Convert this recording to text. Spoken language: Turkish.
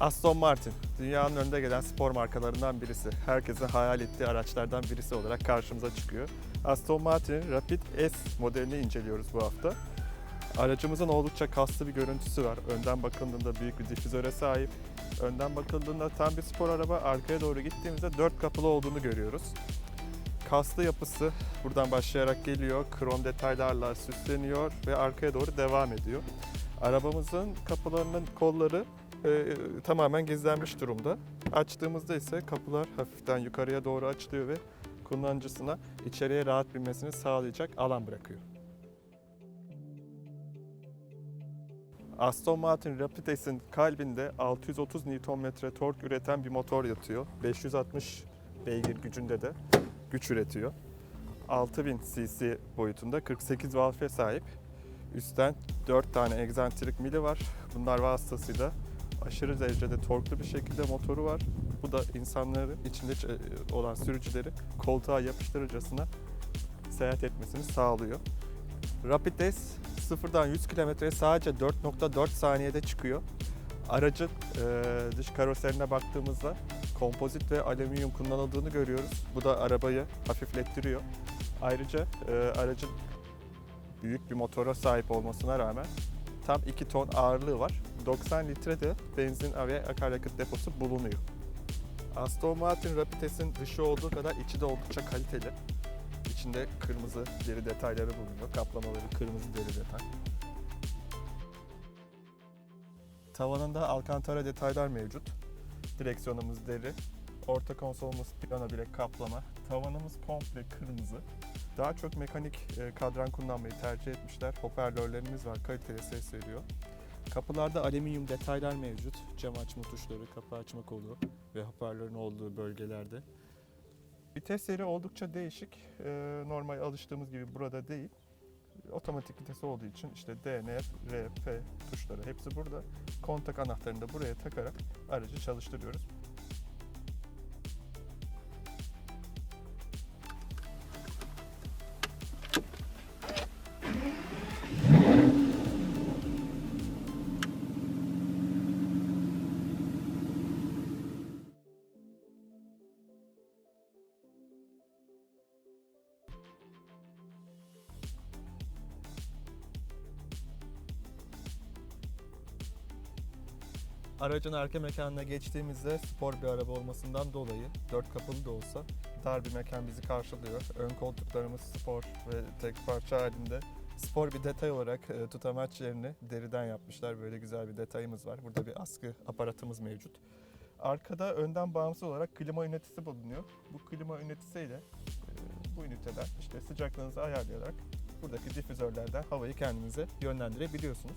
Aston Martin, dünyanın önde gelen spor markalarından birisi. Herkesin hayal ettiği araçlardan birisi olarak karşımıza çıkıyor. Aston Martin'in Rapid S modelini inceliyoruz bu hafta. Aracımızın oldukça kaslı bir görüntüsü var. Önden bakıldığında büyük bir difüzöre sahip. Önden bakıldığında tam bir spor araba, arkaya doğru gittiğimizde dört kapılı olduğunu görüyoruz. Kaslı yapısı buradan başlayarak geliyor, krom detaylarla süsleniyor ve arkaya doğru devam ediyor. Arabamızın kapılarının kolları e, tamamen gizlenmiş durumda. Açtığımızda ise kapılar hafiften yukarıya doğru açılıyor ve kullanıcısına içeriye rahat binmesini sağlayacak alan bırakıyor. Aston Martin Rapid kalbinde 630 Nm tork üreten bir motor yatıyor. 560 beygir gücünde de güç üretiyor. 6000 cc boyutunda 48 valve sahip. Üstten 4 tane egzantrik mili var. Bunlar vasıtasıyla aşırı derecede torklu bir şekilde motoru var. Bu da insanları içinde ç- olan sürücüleri koltuğa yapıştırıcasına seyahat etmesini sağlıyor. Rapid S sıfırdan 100 kilometreye sadece 4.4 saniyede çıkıyor. Aracın e, dış karoserine baktığımızda kompozit ve alüminyum kullanıldığını görüyoruz. Bu da arabayı hafiflettiriyor. Ayrıca e, aracın büyük bir motora sahip olmasına rağmen tam 2 ton ağırlığı var. 90 litre de benzin ve akaryakıt deposu bulunuyor. Aston Martin Rapid S'in dışı olduğu kadar içi de oldukça kaliteli. İçinde kırmızı deri detayları bulunuyor. Kaplamaları kırmızı deri detay. Tavanında alcantara detaylar mevcut. Direksiyonumuz deri. Orta konsolumuz piyano bilek kaplama. Tavanımız komple kırmızı. Daha çok mekanik e, kadran kullanmayı tercih etmişler. Hoparlörlerimiz var, kaliteli ses veriyor. Kapılarda alüminyum detaylar mevcut. Cam açma tuşları, kapı açma kolu ve hoparlörün olduğu bölgelerde. Vites yeri oldukça değişik. E, normal alıştığımız gibi burada değil. Otomatik vites olduğu için işte DNF, R, P tuşları hepsi burada. Kontak anahtarını da buraya takarak aracı çalıştırıyoruz. Aracın arka mekanına geçtiğimizde spor bir araba olmasından dolayı dört kapılı da olsa dar bir mekan bizi karşılıyor. Ön koltuklarımız spor ve tek parça halinde. Spor bir detay olarak e, tutamaç yerini deriden yapmışlar. Böyle güzel bir detayımız var. Burada bir askı aparatımız mevcut. Arkada önden bağımsız olarak klima ünitesi bulunuyor. Bu klima ünitesiyle e, bu üniteden işte sıcaklığınızı ayarlayarak buradaki difüzörlerden havayı kendinize yönlendirebiliyorsunuz.